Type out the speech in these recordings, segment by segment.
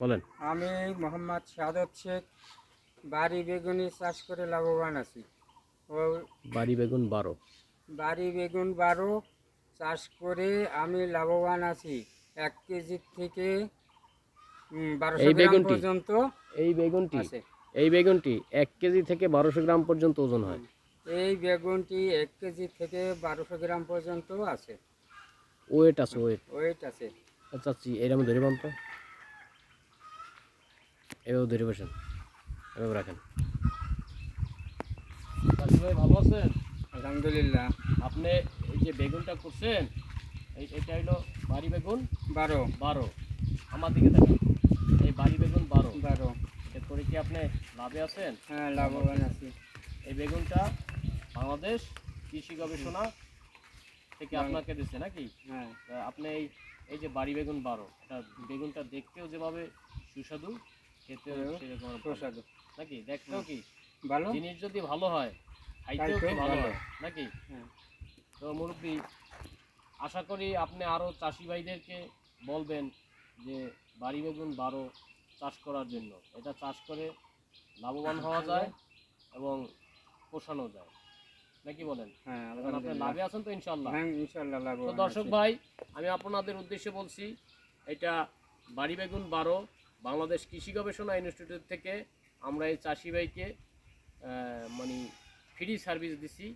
বলেন। আমি মোহাম্মদ শাহাদত শেখ বাড়ি বেগুনি চাষ করে লাভবান আছি। ও বাড়ি বেগুন বারো। বাড়ি বেগুন বারো চাষ করে আমি লাভবান আছি। এক কেজি থেকে এই বেগুনটি? পর্যন্ত এই বেগুনটি আছে। এই বেগুনটি এক কেজি থেকে বারোশো গ্রাম পর্যন্ত ওজন হয়। এই বেগুনটি এক কেজি থেকে বারোশো গ্রাম পর্যন্ত আছে। ওয়েট আছে ওয়েট। ওয়েট আছে। আচ্ছা আচ্ছা এরকম ধরে তো এভাবে ধরে বসেন। এভাবে রাখেন। ভাই ভালো আছেন? আলহামদুলিল্লাহ। আপনি এই যে বেগুনটা করছেন এই এটা হলো বাড়ি বেগুন? বারো। বারো। আমার দিকে দেখেন। এই বাড়ি বেগুন বারো। বারো। এটা করে কি আপনি লাভে আছেন? হ্যাঁ লাভবান আছি। এই বেগুনটা বাংলাদেশ কৃষি গবেষণা থেকে আপনাকে দিচ্ছে নাকি? হ্যাঁ। আপনি এই এই যে বাড়ি বেগুন বারো এটা বেগুনটা দেখতেও যেভাবে সুস্বাদু হ্যাঁ, সেরকম। প্রসাদ নাকি? দেখতেও কি? ভালো? জিনিস যদি ভালো হয় খাইতেও কি ভালো। হয়? নাকি? হ্যাঁ তো মুরব্বী আশা করি আপনি আরও চাষি ভাইদেরকে বলবেন যে বাড়ি বেগুন বারো চাষ করার জন্য। এটা চাষ করে লাভবান হওয়া যায় এবং পোষানো যায়। নাকি বলেন? হ্যাঁ আপনি লাভে আছেন তো ইনশাল্লাহ হ্যাঁ ইনশাল্লাহ তো দর্শক ভাই আমি আপনাদের উদ্দেশ্যে বলছি এটা বাড়ি বেগুন বারো বাংলাদেশ কৃষি গবেষণা ইনস্টিটিউট থেকে আমরা এই চাষি ভাইকে মানে ফ্রি সার্ভিস দিছি।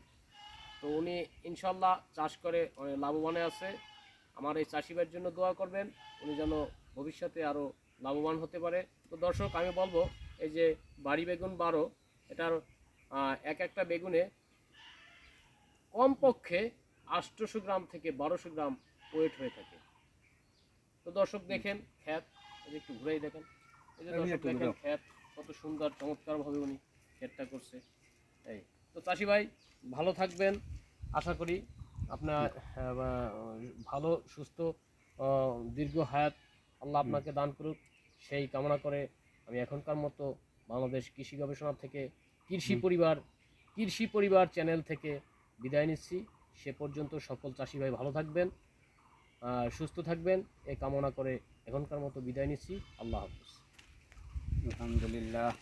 তো উনি ইনশাল্লাহ চাষ করে অনেক লাভবানে আছে। আমার এই চাষি ভাইয়ের জন্য দোয়া করবেন, উনি যেন ভবিষ্যতে আরও লাভবান হতে পারে। তো দর্শক, আমি বলব, এই যে বাড়ি বেগুন বারো, এটার এক একটা বেগুনে কমপক্ষে আটশোশো গ্রাম থেকে বারোশো গ্রাম ওয়েট হয়ে থাকে। তো দর্শক দেখেন খ্যাত একটু ঘুরেই দেখেন। এই যে দর্শক দেখেন ঘুরাও। কত সুন্দর চমৎকারভাবে উনি ক্ষেতটা করছে। এই। তো চাষি ভাই ভালো থাকবেন। আশা করি আপনার ভালো সুস্থ দীর্ঘ হায়াত আল্লাহ আপনাকে দান করুক। সেই কামনা করে আমি এখনকার মতো বাংলাদেশ কৃষি গবেষণা থেকে কৃষি পরিবার কৃষি পরিবার চ্যানেল থেকে বিদায় নিচ্ছি। সে পর্যন্ত সকল চাষি ভাই ভালো থাকবেন। সুস্থ থাকবেন। এ কামনা করে এখনকার মতো বিদায় নিচ্ছি। আল্লাহ হাফিজ। আলহামদুলিল্লাহ।